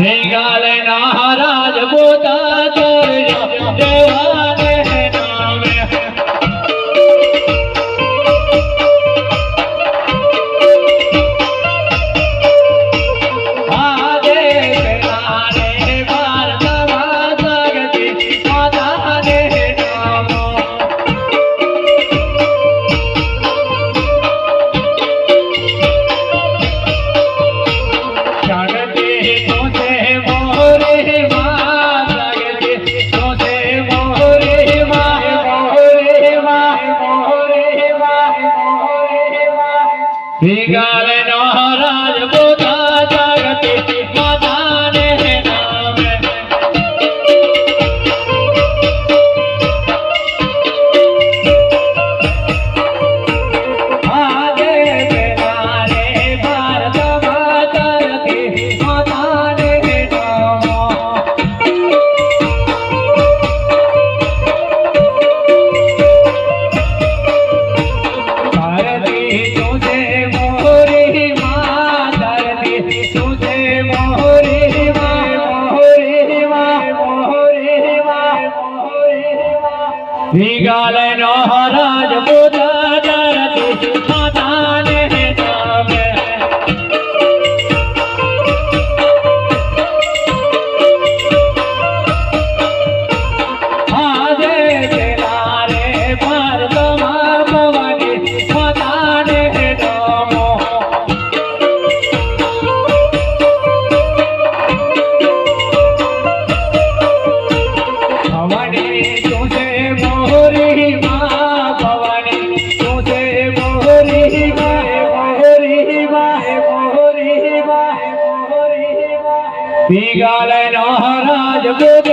ગંગાલ ના રાજ બોતા માં ભીગાલે નો હરાજ બુધ ધરતી રાજ બુધ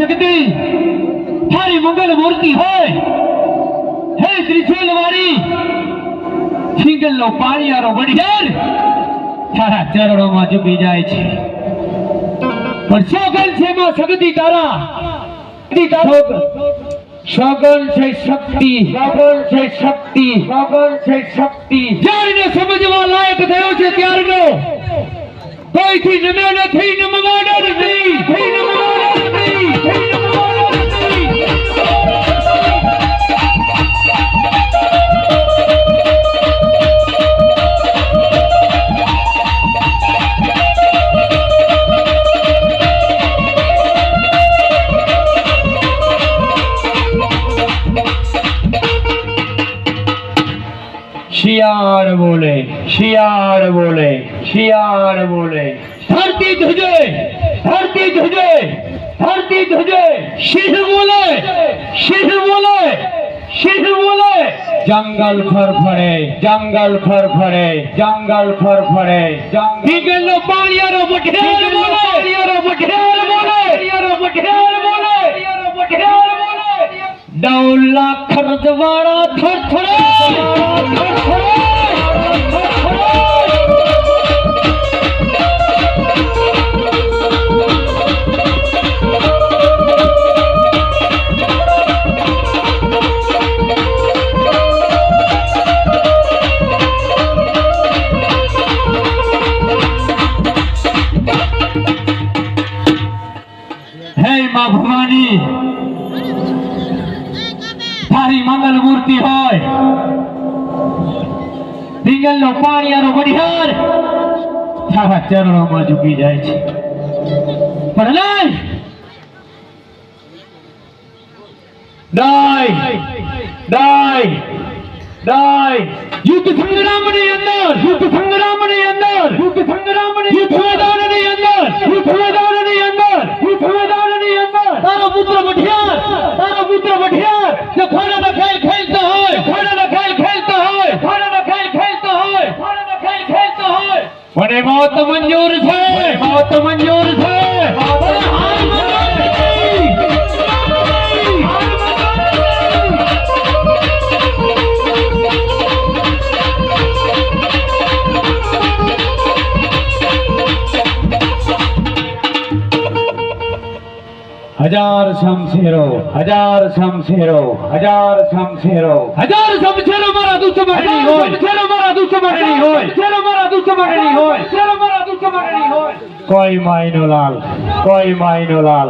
શક્તિ. તારી મંગલ મૂર્તિ હોય. હે ત્રિશુલ સિંગલ નો પાણીયારો વડિયાર તારા ચરણોમાં ઝૂકી જાય છે. પણ સોગન છે માં શક્તિ તારા. સગન છે શક્તિ. સગન છે શક્તિ. સગન છે શક્તિ. જાણીને સમજવા લાયક થયો છે ત્યારનો. કોઈથી નમ્યો નથી, નમવાનો નથી. નમવાનો और बोले धरती तुझे धरती तुझे धरती तुझे सिंह बोले सिंह बोले सिंह बोले जंगल फर फरे जंगल फर फरे जंगल फर फरे जंगल पानियारो बठेर बोले पानियारो बठेर बोले पानियारो बठेर बोले पानियारो बठेर बोले डौला खरदवाड़ा थर थरे थर थरे નો પાણીયાનો બડિયાર ચરણોમાં ઝૂકી જાય છે. પણ ડાય! ડાય! ડાય! યુદ્ધ સંગ્રામની અંદર! યુદ્ધ સંગ્રામની અંદર! યુદ્ધ સંગ્રામની યુદ્ધ મેદાનની અંદર! યુદ્ધ મેદાનની અંદર! યુદ્ધ મેદાનની અંદર! તારો પુત્ર મઠિયાર મને મોત મંજૂર છે. મોત મંજૂર છે. હજાર શમશેરો હજાર શમશેરો હજાર શમશેરો. હજાર શમશેરો મારા દુશ્મનની હોય. શમશેરો મારા દુશ્મનની હોય. દુશ્મનની હોય. શમશેરો મારા દુશ્મનની હોય. કોઈ માયનો લાલ કોઈ માયનો લાલ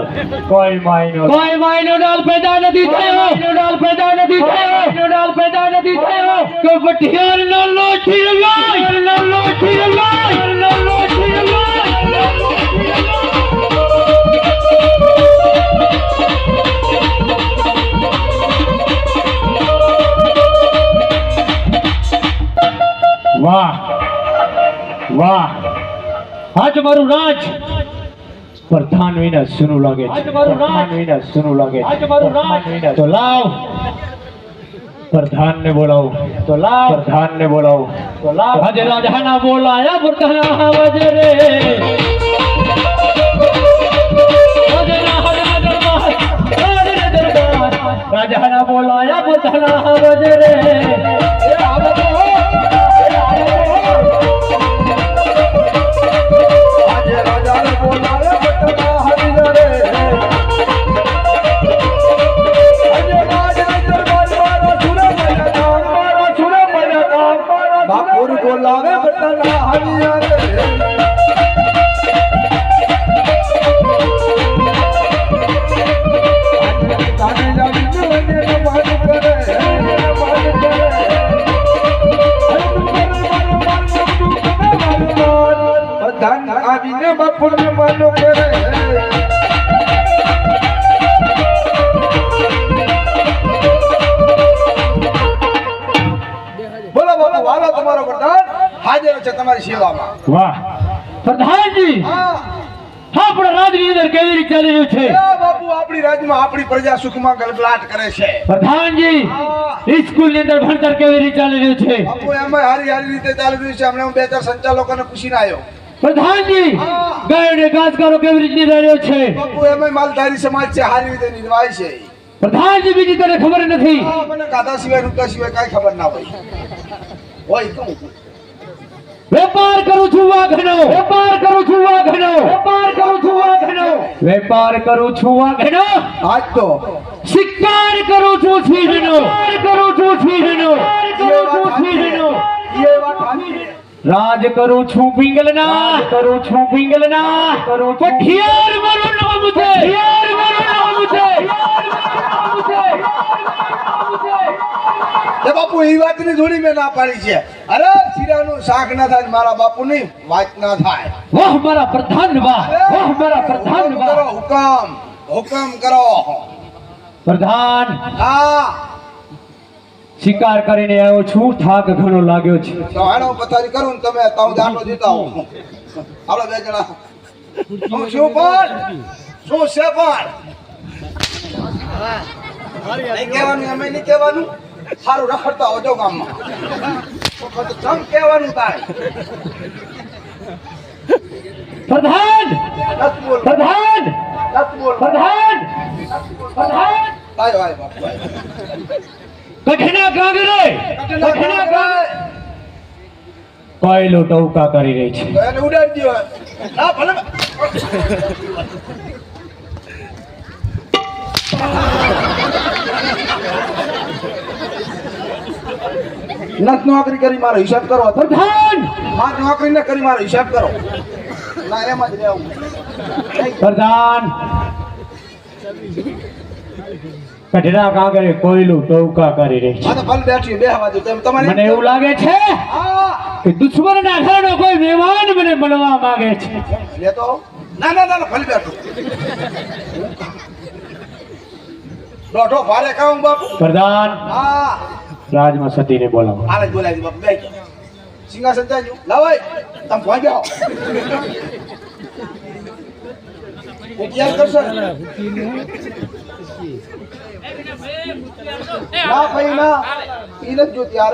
કોઈ માયનો કોઈ માયનો ડાલ પેદા નથી થયો. માયનો ડાલ પેદા નથી થયો. માયનો પેદા નથી થયો. કે પઠિયાર નો લોઠી નો લોઠી નો લોઠી રવાય વાહ. આજ મારું રાજ. પ્રધાન વિના સુનું લાગે આજ છે મારું રાજ. પ્રધાન વિના સુનું લાગે આજ છે મારું રાજ. પ્રધાન વિના તો લાવ. પ્રધાન ને બોલાવો. તો લાવ. પ્રધાન ને બોલાવો. તો લાવ. આજે રાજાના બોલાયા પ્રધાના વજે રે. રાજના હરના દરબાર, રાજના દરબાર, રાજાના બોલાયા પ્રધાના વજે રે. બોલાવે બટના હરિયા અંદર કેવી રીતે ચાલી રહ્યું છે? બાપુ આપણી રાજ્યમાં આપણી પ્રજા સુખમાં ગલગલાટ કરે છે. પ્રધાનજી સ્કૂલની અંદર ભણતર કેવી રીતે ચાલી રહ્યું છે? બાપુ એમાં હારી હારી રીતે ચાલી રહ્યું છે. હમણાં હું બે ચાર સંચાલકોને પૂછીને આવ્યો પ્રધાનજી હા. ગાયો કેવી રીતે રહ્યો છે? બાપુ એમાં માલધારી સમાજ છે હારી રીતે નિર્વાહ છે. પ્રધાનજી બીજી તને ખબર નથી. મને સિવાય રૂપિયા સિવાય કાંઈ ખબર ના હોય. હોય તું વેપાર કરું છું વાઘનો વેપાર કરું છું વાઘનો વેપાર કરું છું વાઘનો વેપાર કરું છું વાઘનો આજ તો. શિકાર કરું છું સિંહનો. કરું છું સિંહનો કરું છું સિંહનો. રાજ કરું છું પિંગલના કરું છું પિંગલના. કરું છું પઠિયાર મારું નામ છે પઠિયાર મારું નામ છે પઠિયાર મારું નામ છે એ બાપુ એ વાતની જોડી મેં ના પાડી છે. અરે શીરાનું શાક ના થાય મારા બાપુની વાત ના થાય. વાહ મારા પ્રધાન વાહ વાહ મારા પ્રધાન વાહ. કરો હુકમ હુકમ કરો. પ્રધાન હા. શિકાર કરીને આવ્યો છું થાક ઘણો લાગ્યો છે. તો હાલો પથારી કરું ને તમે તાવ દાંડો દેતા હો હાલો બે જણા. હું શું પણ શું છે પણ? નહીં કહેવાનું અમે નહીં કહેવાનું? સારું રખડતા હોજો ગામમાં. ચમ કહેવાનું તારે પ્રધાન! પ્રધાન! પ્રધાન! પ્રધાન! આયો આયો. કઠિના કાંગરે કઠિના કાંગરે કોયલું ટવકા કરી રહી છે. એને ઉડાડી દ્યો ના ભલે. નથ નોકરી કરી મારો હિસાબ કરો પ્રધાન! નોકરી ને કરી મારો હિસાબ કરો. ના એમ જ રહેવું. પ્રધાન! કઠિના કાંગરે કોયલું ટવકા કરી રહી આ તો બેઠી બે હવા દો તમારે મને એવું લાગે છે કે દુશ્મનના ઘરનો કોઈ મહેમાન મને મળવા માંગે છે. તો. ના ના ના ના, ભલે બેઠો. દોઢો ભારે કામ બાપુ. પ્રધાન! હા. રાજમાં સતીને બોલાવો. જ બોલાવી દે બે સિંહાસન જાજો. લાવાય તમ ભોંઈ જાઓ યાદ કરશો? ને? ભાઈ ના. જોતી આ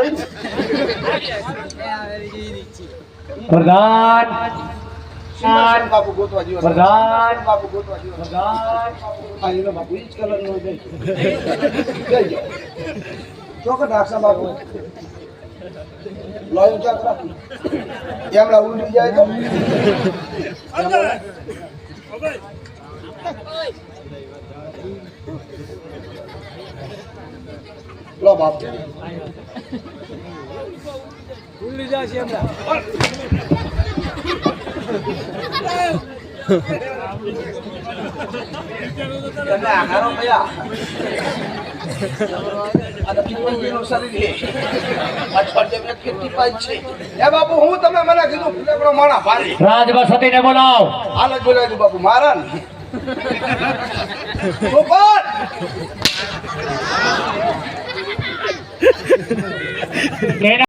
પ્રધાન. સિંહાસન બાપુ ગોતવા જેવો પ્રધાન. બાપુ ગોતવા જેવો. પ્રધાન. આ એનો બાપુ ઈ કલર નો જઈ જઈ જાઓ ચોક્કસ નાખશા બાપુ લોહી ચાક રાખી એમડા ઉલટી જાય તો લો બાપ તમે આહારો કયા આ તો ટીપણીનું શરીર છે. આ મેં કેટલી પાઈ છે. એ બાપુ હું તમે મને કીધું ફૂલેકડો માણા ભારી રાજમાં સતીને બોલાવો હાલ જ બોલાવી દઉં બાપુ મારા ને ગોપાલ!